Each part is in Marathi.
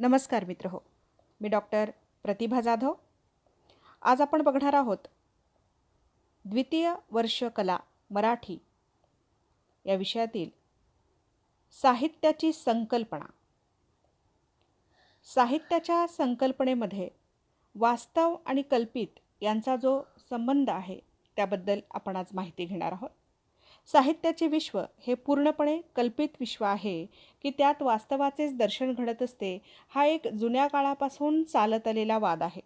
नमस्कार मित्र हो. मी डॉक्टर प्रतिभा जाधव. आज आपण बघणार आहोत द्वितीय वर्ष कला मराठी या विषयातील साहित्याची संकल्पना. साहित्याच्या संकल्पनेमध्ये वास्तव आणि कल्पित यांचा जो संबंध आहे त्याबद्दल आपण आज माहिती घेणार आहोत. साहित्याचे विश्व हे पूर्णपणे कल्पित विश्व आहे की त्यात वास्तवाचेच दर्शन घडत असते हा एक जुन्या काळापासून चालत आलेला वाद आहे.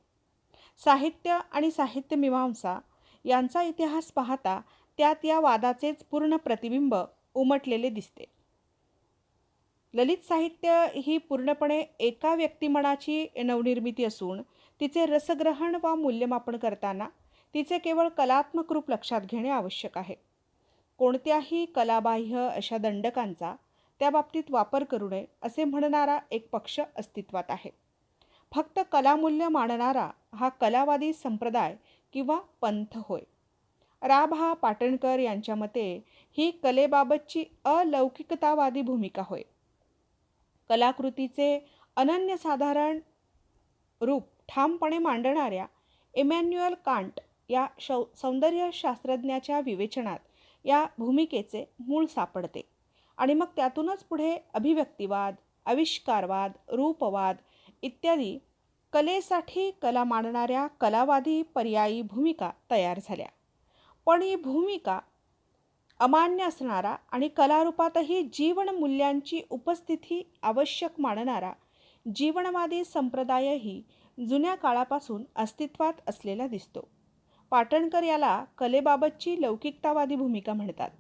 साहित्य आणि साहित्य मीमांसा यांचा इतिहास पाहता त्यात या वादाचेच पूर्ण प्रतिबिंब उमटलेले दिसते. ललित साहित्य ही पूर्णपणे एका व्यक्तिमनाची नवनिर्मिती असून तिचे रसग्रहण वा मूल्यमापन करताना तिचे केवळ कलात्मक रूप लक्षात घेणे आवश्यक आहे. कोणत्याही कलाबाह्य अशा दंडकांचा त्या बाबतीत वापर करू नये असे म्हणणारा एक पक्ष अस्तित्वात आहे. फक्त कलामूल्य मानणारा हा कलावादी संप्रदाय किंवा पंथ होय. राभा पाटणकर यांच्या मते ही कलेबाबतची अलौकिकतावादी भूमिका होय. कलाकृतीचे अनन्यसाधारण रूप ठामपणे मांडणाऱ्या इमॅन्युअल कांट या शौ सौंदर्यशास्त्रज्ञाच्या विवेचनात या भूमिकेचे मूळ सापडते. आणि मग त्यातूनच पुढे अभिव्यक्तिवाद आविष्कारवाद रूपवाद इत्यादी कलेसाठी कला मांडणाऱ्या कलावादी पर्यायी भूमिका तयार झाल्या. पण ही भूमिका अमान्य असणारा आणि कलारूपातही जीवनमूल्यांची उपस्थिती आवश्यक मानणारा जीवनवादी संप्रदायही जुन्या काळापासून अस्तित्वात असलेला दिसतो. पाटणकर याला कलेबाबतची लौकिकतावादी भूमिका म्हणतात.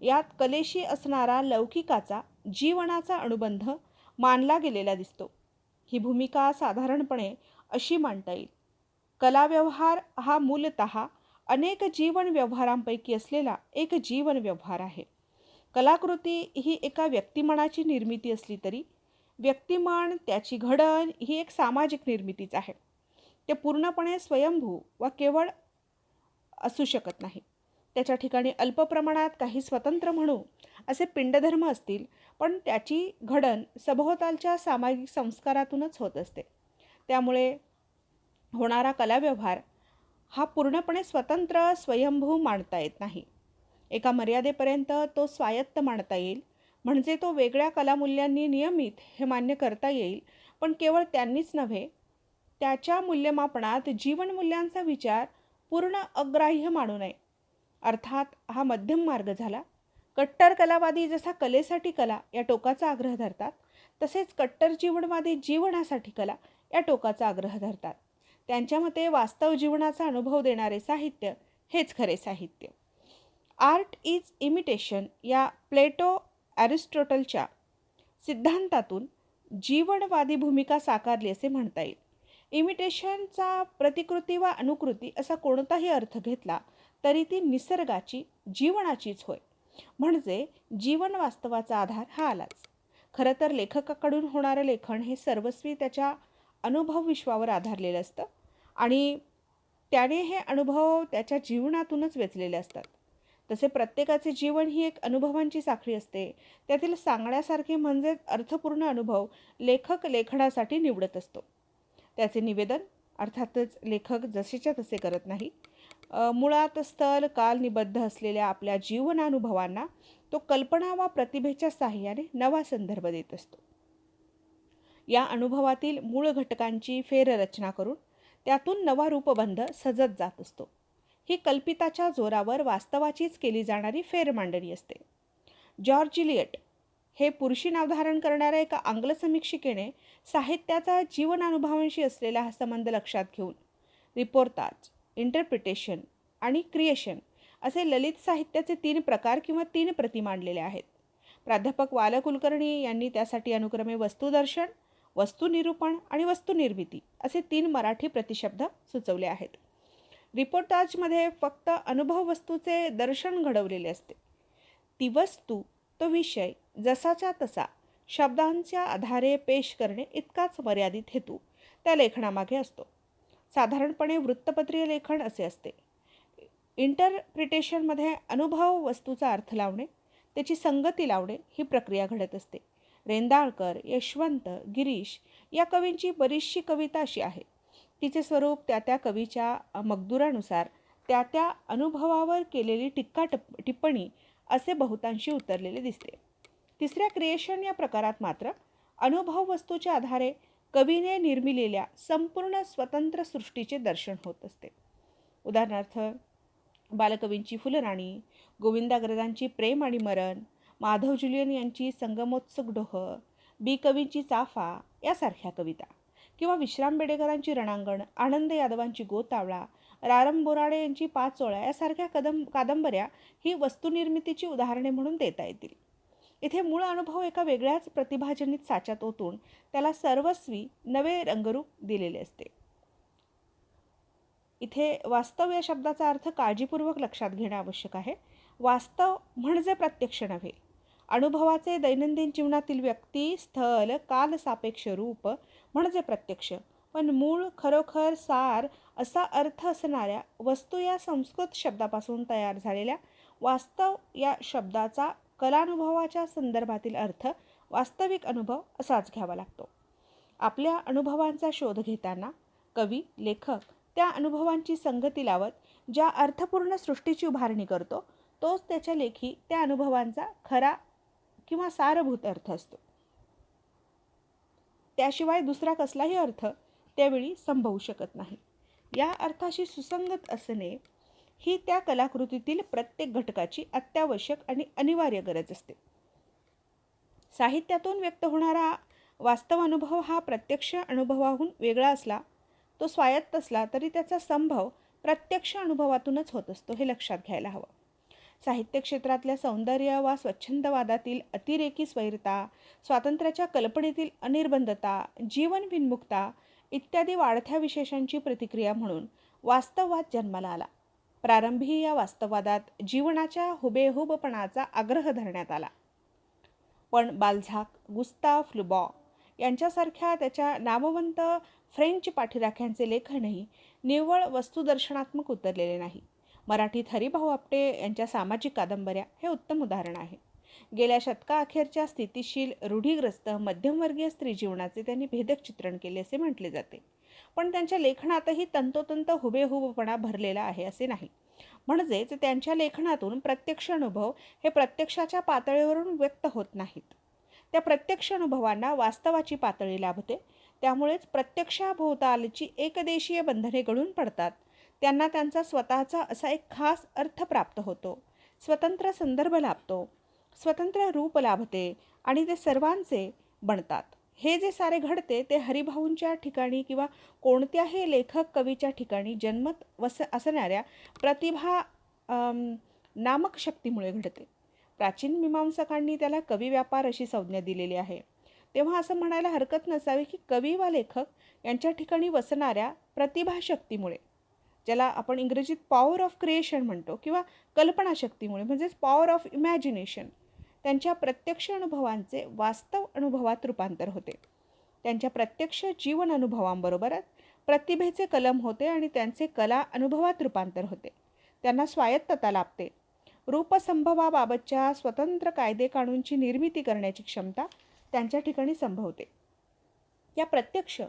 यात कलेशी असणारा लौकिकाचा जीवनाचा अनुबंध मानला गेलेला दिसतो. ही भूमिका साधारणपणे अशी मांडता येईल. कलाव्यवहार हा मूलत अनेक जीवन व्यवहारांपैकी असलेला एक जीवन व्यवहार आहे. कलाकृती ही एका व्यक्तिमनाची निर्मिती असली तरी व्यक्तिमन त्याची घडण ही एक सामाजिक निर्मितीच आहे. ते पूर्णपणे स्वयंभू व केवळ असू शकत नाही. त्याच्या ठिकाणी अल्प प्रमाणात काही स्वतंत्र म्हणू असे पिंडधर्म असतील पण त्याची घडण सभोवतालच्या सामाजिक संस्कारातूनच होत असते. त्यामुळे होणारा कलाव्यवहार हा पूर्णपणे स्वतंत्र स्वयंभू मांडता येत नाही. एका मर्यादेपर्यंत तो स्वायत्त मांडता येईल म्हणजे तो वेगळ्या कलामूल्यांनी नियमित हे मान्य करता येईल पण केवळ त्यांनीच नव्हे त्याच्या मूल्यमापनात जीवनमूल्यांचा विचार पूर्ण अग्राह्य मानू नये. अर्थात हा मध्यम मार्ग झाला. कट्टर कलावादी जसा कलेसाठी कला या टोकाचा आग्रह धरतात तसेच कट्टर जीवनवादी जीवनासाठी कला या टोकाचा आग्रह धरतात. त्यांच्या मते वास्तव जीवनाचा अनुभव देणारे साहित्य हेच खरे साहित्य. आर्ट इज इमिटेशन या प्लेटो ॲरिस्टॉटलच्या सिद्धांतातून जीवनवादी भूमिका साकारली असे म्हणता येईल. इमिटेशनचा प्रतिकृती वा अनुकृती असा कोणताही अर्थ घेतला तरी ती निसर्गाची जीवनाचीच होय. म्हणजे जीवन वास्तवाचा आधार हा आलाच. खरं तर लेखकाकडून होणारं लेखन हे सर्वस्वी त्याच्या अनुभव विश्वावर आधारलेलं असतं आणि त्याने हे अनुभव त्याच्या जीवनातूनच वेचलेले असतात. तसे प्रत्येकाचे जीवन ही एक अनुभवांची साखळी असते. त्यातील सांगण्यासारखे म्हणजेच अर्थपूर्ण अनुभव लेखक लेखनासाठी निवडत असतो. त्याचे निवेदन अर्थातच लेखक जसेच्या तसे करत नाही. मुळात स्थल काल निबद्ध असलेल्या आपल्या जीवनानुभवांना तो कल्पना वा प्रतिभेच्या साह्याने नवा संदर्भ देत असतो. या अनुभवातील मूळ घटकांची फेररचना करून त्यातून नवा रूपबंध सजत जात असतो. ही कल्पिताच्या जोरावर वास्तवाचीच केली जाणारी फेरमांडणी असते. जॉर्जिलियट हे पुरुषी नाव धारण करणाऱ्या एका आंग्ल समीक्षिकेने साहित्याचा जीवनानुभवांशी असलेला हा संबंध लक्षात घेऊन रिपोर्ताज इंटरप्रिटेशन आणि क्रिएशन असे ललित साहित्याचे तीन प्रकार किंवा तीन प्रती मांडलेले आहेत. प्राध्यापक वाल कुलकर्णी यांनी त्यासाठी अनुक्रमे वस्तुदर्शन वस्तुनिरूपण आणि वस्तुनिर्मिती असे तीन मराठी प्रतिशब्द सुचवले आहेत. रिपोर्टाजमध्ये फक्त अनुभव वस्तूचे दर्शन घडवलेले असते. ती वस्तू तो विषय जसाच्या तसा शब्दांच्या आधारे पेश करणे इतकाच मर्यादित हेतू त्या लेखनामागे असतो. साधारणपणे वृत्तपत्रीय लेखन असे असते. इंटरप्रिटेशनमध्ये अनुभव वस्तूचा अर्थ लावणे त्याची संगती लावणे ही प्रक्रिया घडत असते. रेंदाळकर यशवंत गिरीश या कवींची बरीचशी कविता अशी आहे. तिचे स्वरूप त्या त्या कवीच्या मगदुरानुसार त्या त्या अनुभवावर केलेली टिक्का टप टिप्पणी असे बहुतांशी उतरलेले दिसते. तिसऱ्या क्रिएशन या प्रकारात मात्र अनुभव वस्तूच्या आधारे कवीने निर्मिलेल्या संपूर्ण स्वतंत्र सृष्टीचे दर्शन होत असते. उदाहरणार्थ बालकवींची फुलराणी गोविंदाग्रजांची प्रेम आणि मरण माधव जुलियन यांची संगमोत्सुक डोह बी कवींची चाफा यासारख्या कविता किंवा विश्राम बेडेकरांची रणांगण आनंद यादवांची गोतावळा रारम बोराडे यांची पाचोळा यासारख्या कदम कादंबऱ्या ही वस्तुनिर्मितीची उदाहरणे म्हणून देता येतील. इथे मूळ अनुभव एका वेगळ्याच प्रतिभाजनित साच्यात ओतून त्याला सर्वस्वी नवे रंगरूप दिलेले असते. इथे वास्तव या शब्दाचा अर्थ काळजीपूर्वक लक्षात घेणं आवश्यक आहे. वास्तव म्हणजे प्रत्यक्ष नव्हे. अनुभवाचे दैनंदिन जीवनातील व्यक्ती स्थल काल सापेक्ष रूप म्हणजे प्रत्यक्ष. पण मूळ खरोखर सार असा अर्थ असणाऱ्या वस्तू या संस्कृत शब्दापासून तयार झालेल्या वास्तव या शब्दाचा कलानुभवाच्या संदर्भातील अर्थ वास्तविक अनुभव असाच घ्यावा लागतो. आपल्या अनुभवांचा शोध घेताना कवी लेखक त्या अनुभवांची संगती लावत ज्या अर्थपूर्ण सृष्टीची उभारणी करतो तोच त्याच्या लेखी त्या अनुभवांचा खरा किंवा सारभूत अर्थ असतो. त्याशिवाय दुसरा कसलाही अर्थ त्यावेळी संभवू शकत नाही. या अर्थाशी सुसंगत असणे ही त्या कलाकृतीतील प्रत्येक घटकाची अत्यावश्यक आणि अनिवार्य गरज असते. साहित्यातून व्यक्त होणारा वास्तव अनुभव हा प्रत्यक्ष अनुभवाहून वेगळा असला तो स्वायत्त असला तरी त्याचा संभव प्रत्यक्ष अनुभवातूनच होत असतो हे लक्षात घ्यायला हवं. साहित्य क्षेत्रातल्या सौंदर्य वा स्वच्छंदवादातील अतिरेकी स्वैरता स्वातंत्र्याच्या कल्पनेतील अनिर्बंधता जीवन विन्मुक्ता इत्यादी वाढत्या विशेषांची प्रतिक्रिया म्हणून वास्तववाद जन्माला आला. प्रारंभी या वास्तववादात जीवनाच्या हुबेहूबपणाचा आग्रह धरण्यात आला. पण बालझाक गुस्ताफ लुबॉ यांच्यासारख्या त्याच्या नामवंत फ्रेंच पाठीराख्यांचे लेखनही निव्वळ वस्तुदर्शनात्मक उतरलेले नाही. मराठीत हरिभाऊ आपटे यांच्या सामाजिक कादंबऱ्या हे उत्तम उदाहरण आहे. गेल्या शतकाअखेरच्या स्थितीशील रूढीग्रस्त मध्यमवर्गीय स्त्री जीवनाचे त्यांनी भेदक चित्रण केले असे म्हटले जाते. पण त्यांच्या लेखनातही तंतोतंत हुबेहुबपणा भरलेला आहे असे नाही. म्हणजेच त्यांच्या लेखनातून प्रत्यक्ष अनुभव हे प्रत्यक्षाच्या पातळीवरून व्यक्त होत नाहीत. त्या प्रत्यक्ष अनुभवांना वास्तवाची पातळी लाभते. त्यामुळेच प्रत्यक्षाभोवतालची एकदेशीय बंधने गळून पडतात. त्यांना त्यांचा स्वतःचा असा एक खास अर्थ प्राप्त होतो. स्वतंत्र संदर्भ लाभतो. स्वतंत्र रूप लाभते आणि ते सर्वांचे बनतात. हे जे सारे घडते ते हरिभाऊंच्या ठिकाणी किंवा कोणत्याही लेखक कवीच्या ठिकाणी जन्मत वस असणाऱ्या प्रतिभा नामक शक्तीमुळे घडते. प्राचीन मीमांसकांनी त्याला कवी व्यापार अशी संज्ञा दिलेली आहे. तेव्हा असं म्हणायला हरकत नसावी की कवी वा लेखक यांच्या ठिकाणी वसणाऱ्या प्रतिभाशक्तीमुळे ज्याला आपण इंग्रजीत पॉवर ऑफ क्रिएशन म्हणतो किंवा कल्पनाशक्तीमुळे म्हणजेच पॉवर ऑफ इमॅजिनेशन त्यांच्या प्रत्यक्ष अनुभवांचे वास्तव अनुभवात रूपांतर होते. त्यांच्या प्रत्यक्ष जीवन अनुभवांबरोबरच प्रतिभेचे कलम होते आणि त्यांचे कला अनुभवात रूपांतर होते. त्यांना स्वायत्तता लाभते. रूपसंभवाबाबतच्या स्वतंत्र कायदे कानूनची निर्मिती करण्याची क्षमता त्यांच्या ठिकाणी संभवते. या प्रत्यक्ष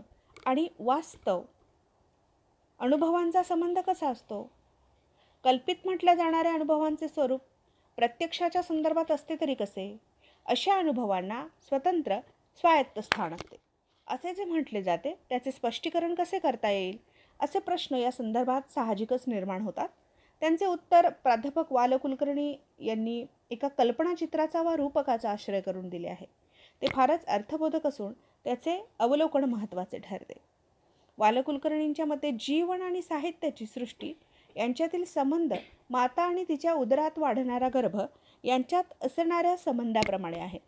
आणि वास्तव अनुभवांचा संबंध कसा असतो? कल्पित म्हटल्या जाणाऱ्या अनुभवांचे स्वरूप प्रत्यक्षाच्या संदर्भात असते तरी कसे? अशा अनुभवांना स्वतंत्र स्वायत्त स्थान असते. असे जे म्हटले जाते त्याचे स्पष्टीकरण कसे करता येईल? असे प्रश्न या संदर्भात साहजिकच निर्माण होतात. त्यांचे उत्तर प्राध्यापक वाल कुलकर्णी यांनी एका कल्पनाचित्राचा वा रूपकाचा आश्रय करून दिले आहे. ते फारच अर्थबोधक असून त्याचे अवलोकन महत्त्वाचे ठरते. वालकुलकर्णींच्या मते जीवन आणि साहित्याची सृष्टी यांच्यातील संबंध माता आणि तिच्या उदरात वाढणारा गर्भ यांच्यात असणाऱ्या संबंधाप्रमाणे आहे.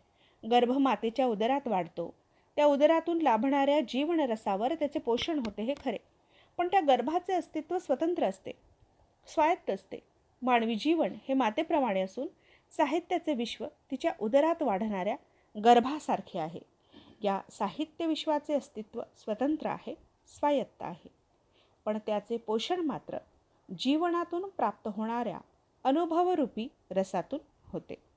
गर्भ मातेच्या उदरात वाढतो. त्या उदरातून लाभणाऱ्या जीवनरसावर त्याचे पोषण होते हे खरे. पण त्या गर्भाचे अस्तित्व स्वतंत्र असते. स्वायत्त असते. मानवी जीवन हे मातेप्रमाणे असून साहित्याचे विश्व तिच्या उदरात वाढणाऱ्या गर्भासारखे आहे. या साहित्य विश्वाचे अस्तित्व स्वतंत्र आहे स्वायत्त आहे. पण त्याचे पोषण मात्र जीवनातून प्राप्त होणाऱ्या अनुभवरूपी रसातून होते.